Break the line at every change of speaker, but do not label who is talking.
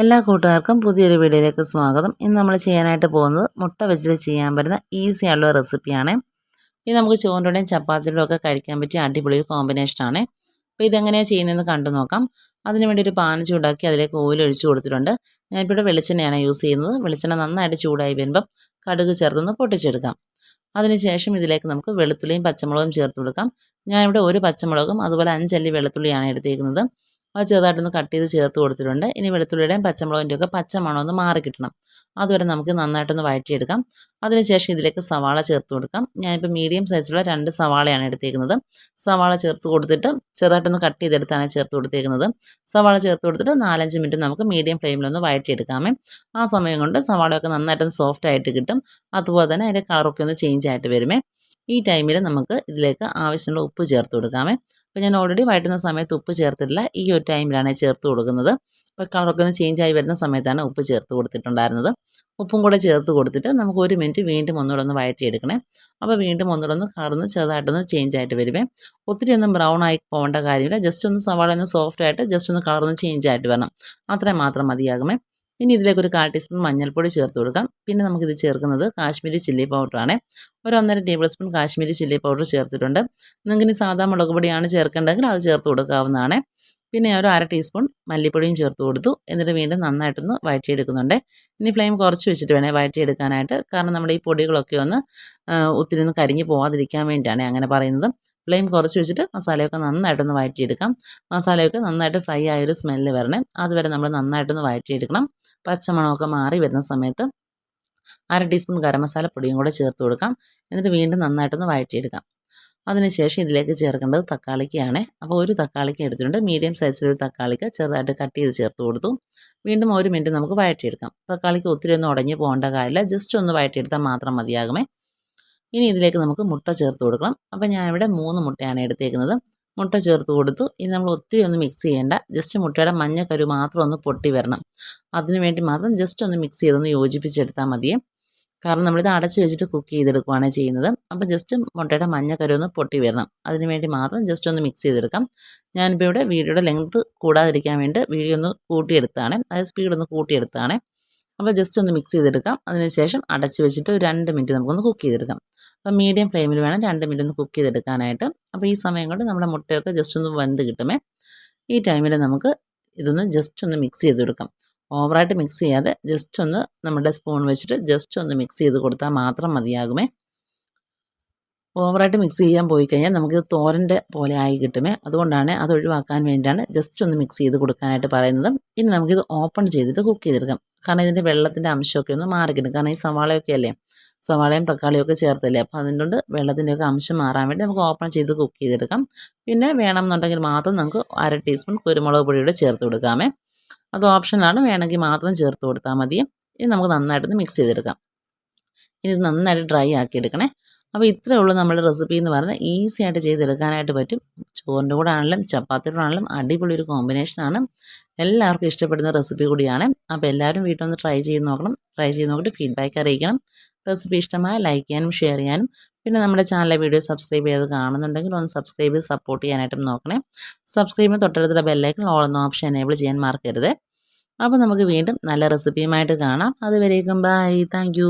എല്ലാ കൂട്ടുകാർക്കും പുതിയൊരു വീഡിയോയിലേക്ക് സ്വാഗതം. ഇന്ന് നമ്മൾ ചെയ്യാനായിട്ട് പോകുന്നത് മുട്ട വെച്ചിട്ട് ചെയ്യാൻ പറ്റുന്ന ഈസി ആയിട്ടുള്ള റെസിപ്പിയാണ് ഇത് നമുക്ക് ചോറിന്റെയും ചപ്പാത്തിയുടെയും ഒക്കെ കഴിക്കാൻ പറ്റിയ അടിപൊളി കോമ്പിനേഷനാണ് അപ്പോൾ ഇതെങ്ങനെയാണ് ചെയ്യുന്നതെന്ന് കണ്ടു നോക്കാം. അതിന് വേണ്ടി ഒരു പാൻ ചൂടാക്കി അതിലേക്ക് ഓയിൽ ഒഴിച്ചു കൊടുത്തിട്ടുണ്ട്. ഞാനിപ്പോൾ ഇവിടെ വെളിച്ചെണ്ണയാണ് യൂസ് ചെയ്യുന്നത്. വെളിച്ചെണ്ണ നന്നായിട്ട് ചൂടായി വരുമ്പം കടുക് ചേർത്തൊന്ന് പൊട്ടിച്ചെടുക്കാം. അതിനുശേഷം ഇതിലേക്ക് നമുക്ക് വെളുത്തുള്ളിയും പച്ചമുളകും ചേർത്ത് കൊടുക്കാം. ഞാനിവിടെ ഒരു പച്ചമുളകും അതുപോലെ അഞ്ചല്ലി വെളുത്തുള്ളിയാണ് എടുത്തേക്കുന്നത്. അത് ചെറുതായിട്ടൊന്ന് കട്ട് ചെയ്ത് ചേർത്ത് കൊടുത്തിട്ടുണ്ട്. ഇനി വെളുത്തുള്ളിയുടെയും പച്ചമുളകിന്റെയും ഒക്കെ പച്ച ഒന്ന് മാറി കിട്ടണം. അതുവരെ നമുക്ക് നന്നായിട്ടൊന്ന് വഴറ്റിയെടുക്കാം. അതിനുശേഷം ഇതിലേക്ക് സവാള ചേർത്ത് കൊടുക്കാം. ഞാനിപ്പോൾ മീഡിയം സൈസുള്ള രണ്ട് സവാളയാണ് എടുത്തേക്കുന്നത്. സവാള ചേർത്ത് കൊടുത്തിട്ട് ചെറുതായിട്ടൊന്ന് കട്ട് ചെയ്തെടുത്താണ് ചേർത്ത് കൊടുത്തേക്കുന്നത്. സവാള ചേർത്ത് കൊടുത്തിട്ട് നാലഞ്ച് മിനിറ്റ് നമുക്ക് മീഡിയം ഫ്ലെയിമിലൊന്ന് വഴറ്റിയെടുക്കാമേ. ആ സമയം കൊണ്ട് സവാളയൊക്കെ നന്നായിട്ടൊന്ന് സോഫ്റ്റ് ആയിട്ട് കിട്ടും. അതുപോലെ തന്നെ അതിന്റെ കളറൊക്കെ ഒന്ന് ചേഞ്ച് ആയിട്ട് വരുമേ. ഈ ടൈമിൽ നമുക്ക് ഇതിലേക്ക് ആവശ്യമുള്ള ഉപ്പ് ചേർത്ത് കൊടുക്കാമേ. അപ്പോൾ ഞാൻ ഓൾറെഡി വഴറ്റുന്ന സമയത്ത് ഉപ്പ് ചേർത്തിട്ടില്ല ഈ ഒരു ടൈമിലാണ് ചേർത്ത് കൊടുക്കുന്നത്. അപ്പോൾ കളറൊക്കെ ഒന്ന് ചേഞ്ച് ആയി വരുന്ന സമയത്താണ് ഉപ്പ് ചേർത്ത് കൊടുത്തിട്ടുണ്ടായിരുന്നത്. ഉപ്പും കൂടെ ചേർത്ത് കൊടുത്തിട്ട് നമുക്ക് ഒരു മിനിറ്റ് വീണ്ടും ഒന്നുകൂടെ ഒന്ന് വഴറ്റിയെടുക്കണേ അപ്പോൾ വീണ്ടും ഒന്നുകൂടെ ഒന്ന് കളർന്ന് ചെറുതായിട്ടൊന്ന് ചേഞ്ച് ആയിട്ട് വരുമേ ഒത്തിരി ഒന്നും ബ്രൗൺ ആയി പോകേണ്ട കാര്യമില്ല. ജസ്റ്റ് ഒന്ന് സവാള ഒന്ന് സോഫ്റ്റ് ആയിട്ട് ജസ്റ്റ് ഒന്ന് കളർന്ന് ചേഞ്ച് ആയിട്ട് വരണം. അത്രയും മാത്രം മതിയാകുമേ. ഇനി ഇതിലേക്ക് ഒരു കാൽ ടീസ്പൂൺ മഞ്ഞൾപ്പൊടി ചേർത്ത് കൊടുക്കാം. പിന്നെ നമുക്കിത് ചേർക്കുന്നത് കാശ്മീരി ചില്ലി പൗഡറാണ്. ഒരു ഒന്നര tablespoon Kashmiri chilli powder ചേർത്തിട്ടുണ്ട്. നിങ്ങൾക്ക് ഇനി സാധാ മുളക് പൊടിയാണ് ചേർക്കേണ്ടതെങ്കിൽ അത് ചേർത്ത് കൊടുക്കാവുന്നതാണ്. പിന്നെ ഒരു അര ടീസ്പൂൺ മല്ലിപ്പൊടിയും ചേർത്ത് കൊടുത്തു. എന്നിട്ട് വീണ്ടും നന്നായിട്ടൊന്ന് വഴറ്റിയെടുക്കുന്നുണ്ട്. ഇനി ഫ്ലെയിം കുറച്ച് വെച്ചിട്ട് വേണേൽ വഴറ്റിയെടുക്കാനായിട്ട്. കാരണം നമ്മുടെ ഈ പൊടികളൊക്കെ ഒന്ന് ഒത്തിരി ഒന്ന് കരിഞ്ഞ് പോകാതിരിക്കാൻ വേണ്ടിയിട്ടാണ് അങ്ങനെ പറയുന്നത്. ഫ്ലെയിം കുറച്ച് വെച്ചിട്ട് മസാലയൊക്കെ നന്നായിട്ടൊന്ന് വഴറ്റിയെടുക്കാം. മസാലയൊക്കെ നന്നായിട്ട് ഫ്രൈ ആയൊരു സ്മെല്ല് വരണേ. അതുവരെ നമ്മൾ നന്നായിട്ടൊന്ന് വഴറ്റിയെടുക്കണം. പച്ചമണമൊക്കെ മാറി വരുന്ന സമയത്ത് അര ടീസ്പൂൺ ഗരം മസാല പൊടിയും കൂടെ ചേർത്ത് കൊടുക്കാം. എന്നിട്ട് വീണ്ടും നന്നായിട്ടൊന്ന് വഴറ്റിയെടുക്കാം. അതിനുശേഷം ഇതിലേക്ക് ചേർക്കേണ്ടത് തക്കാളിക്കാണ്. അപ്പോൾ ഒരു തക്കാളിക്ക് എടുത്തിട്ടുണ്ട്. മീഡിയം സൈസിലൊരു തക്കാളിക്ക് ചെറുതായിട്ട് കട്ട് ചെയ്ത് ചേർത്ത് കൊടുത്തു. വീണ്ടും ഒരു മിനിറ്റ് നമുക്ക് വഴറ്റിയെടുക്കാം. തക്കാളിക്ക് ഒത്തിരി ഒന്നും ഉടഞ്ഞ് പോകേണ്ട കാര്യമില്ല. ജസ്റ്റ് ഒന്ന് വഴറ്റിയെടുത്താൽ മാത്രം മതിയാകുമേ. ഇനി ഇതിലേക്ക് നമുക്ക് മുട്ട ചേർത്ത് കൊടുക്കണം. അപ്പോൾ ഞാനിവിടെ മൂന്ന് മുട്ടയാണ് എടുത്തേക്കുന്നത്. മുട്ട ചേർത്ത് കൊടുത്തു. ഇനി നമ്മൾ ഒത്തിരി ഒന്ന് മിക്സ് ചെയ്യേണ്ട. ജസ്റ്റ് മുട്ടയുടെ മഞ്ഞക്കരു മാത്രം ഒന്ന് പൊട്ടി വരണം. അതിനുവേണ്ടി മാത്രം ജസ്റ്റ് ഒന്ന് മിക്സ് ചെയ്തൊന്ന് യോജിപ്പിച്ചെടുത്താൽ മതിയേ. കാരണം നമ്മളിത് അടച്ച് വെച്ചിട്ട് കുക്ക് ചെയ്തെടുക്കുകയാണ് ചെയ്യുന്നത്. അപ്പോൾ ജസ്റ്റ് മുട്ടയുടെ മഞ്ഞക്കരു ഒന്ന് പൊട്ടി വരണം. അതിനുവേണ്ടി മാത്രം ജസ്റ്റ് ഒന്ന് മിക്സ് ചെയ്തെടുക്കാം. ഞാനിപ്പോൾ ഇവിടെ വീഡിയോയുടെ ലെങ്ത് കൂടാതിരിക്കാൻ വേണ്ടി വീഡിയോ ഒന്ന് കൂട്ടിയെടുത്താണ് അതായത് സ്പീഡ് ഒന്ന് കൂട്ടിയെടുത്താണ് അപ്പോൾ ജസ്റ്റ് ഒന്ന് മിക്സ് ചെയ്തെടുക്കാം. അതിനുശേഷം അടച്ച് വെച്ചിട്ട് ഒരു രണ്ട് മിനിറ്റ് നമുക്കൊന്ന് കുക്ക് ചെയ്തെടുക്കാം. അപ്പോൾ മീഡിയം ഫ്ലെയിമിൽ വേണം രണ്ട് മിനിറ്റ് ഒന്ന് കുക്ക് ചെയ്തെടുക്കാനായിട്ട്. അപ്പോൾ ഈ സമയം കൊണ്ട് നമ്മുടെ മുട്ടയൊക്കെ ജസ്റ്റ് ഒന്ന് വെന്ത് കിട്ടുമേ. ഈ ടൈമിൽ നമുക്ക് ഇതൊന്ന് ജസ്റ്റ് ഒന്ന് മിക്സ് ചെയ്ത് കൊടുക്കാം ഓവറായിട്ട് മിക്സ് ചെയ്യാതെ ജസ്റ്റ് ഒന്ന് നമ്മുടെ സ്പൂൺ വെച്ചിട്ട് ജസ്റ്റ് ഒന്ന് മിക്സ് ചെയ്ത് കൊടുത്താൽ മാത്രം മതിയാകുമേ. ഓവറായിട്ട് മിക്സ് ചെയ്യാൻ പോയി കഴിഞ്ഞാൽ നമുക്കിത് തോരന്റെ പോലെ ആയി കിട്ടുമേ. അതുകൊണ്ടാണ് അത് ഒഴിവാക്കാൻ വേണ്ടിയാണ് ജസ്റ്റ് ഒന്ന് മിക്സ് ചെയ്ത് കൊടുക്കാനായിട്ട് പറയുന്നത്. ഇനി നമുക്കിത് ഓപ്പൺ ചെയ്തിട്ട് കുക്ക് ചെയ്തെടുക്കാം. കാരണം ഇതിന്റെ വെള്ളത്തിന്റെ അംശമൊക്കെ ഒന്ന് മാറിക്കിട്ടും. കാരണം ഈ സവാളയൊക്കെ അല്ലേ? സവാളയും തക്കാളിയൊക്കെ ചേർത്തില്ലേ? അപ്പോൾ അതിന്റെ വെള്ളത്തിന്റെയൊക്കെ അംശം മാറാൻ വേണ്ടി നമുക്ക് ഓപ്പൺ ചെയ്ത് കുക്ക് ചെയ്തെടുക്കാം. പിന്നെ വേണമെന്നുണ്ടെങ്കിൽ മാത്രം നമുക്ക് അര ടീസ്പൂൺ കുരുമുളക് പൊടിയുടെ ചേർത്ത് കൊടുക്കാമേ. അത് ഓപ്ഷനാണ്. വേണമെങ്കിൽ മാത്രം ചേർത്ത് കൊടുത്താൽ മതി. ഇനി നമുക്ക് നന്നായിട്ടൊന്ന് മിക്സ് ചെയ്തെടുക്കാം. ഇനി ഇത് നന്നായിട്ട് ഡ്രൈ ആക്കി എടുക്കണേ. അപ്പോൾ ഇത്രയേ ഉള്ളൂ നമ്മുടെ റെസിപ്പി എന്ന് പറഞ്ഞാൽ ഈസി ആയിട്ട് ചെയ്തെടുക്കാനായിട്ട് പറ്റും. ചോറിന്റെ കൂടെ ആണെങ്കിലും ചപ്പാത്തിയുടെ ആണെങ്കിലും അടിപൊളി ഒരു കോമ്പിനേഷനാണ് എല്ലാവർക്കും ഇഷ്ടപ്പെടുന്ന റെസിപ്പി കൂടിയാണ്. അപ്പോൾ എല്ലാവരും വീട്ടിൽ ഒന്ന് ട്രൈ ചെയ്ത് നോക്കണം. ട്രൈ ചെയ്ത് നോക്കിയിട്ട് ഫീഡ്ബാക്ക് അറിയിക്കണം. റെസിപ്പി ഇഷ്ടമായ ലൈക്ക് ചെയ്യാനും ഷെയർ ചെയ്യാനും പിന്നെ നമ്മുടെ ചാനലിലെ വീഡിയോ സബ്സ്ക്രൈബ് ചെയ്ത് കാണുന്നുണ്ടെങ്കിൽ ഒന്ന് സബ്സ്ക്രൈബ് ചെയ്ത് സപ്പോർട്ട് ചെയ്യാനായിട്ടും നോക്കണേ. സബ്സ്ക്രൈബ് തൊട്ടടുത്തുള്ള ബെല്ലൈക്കൺ ഓൾ എന്ന ഓപ്ഷൻ എനേബിൾ ചെയ്യാൻ മറക്കരുത്. അപ്പോൾ നമുക്ക് വീണ്ടും നല്ല റെസിപ്പിയുമായിട്ട് കാണാം. അതുവരേക്കും ബൈ താങ്ക്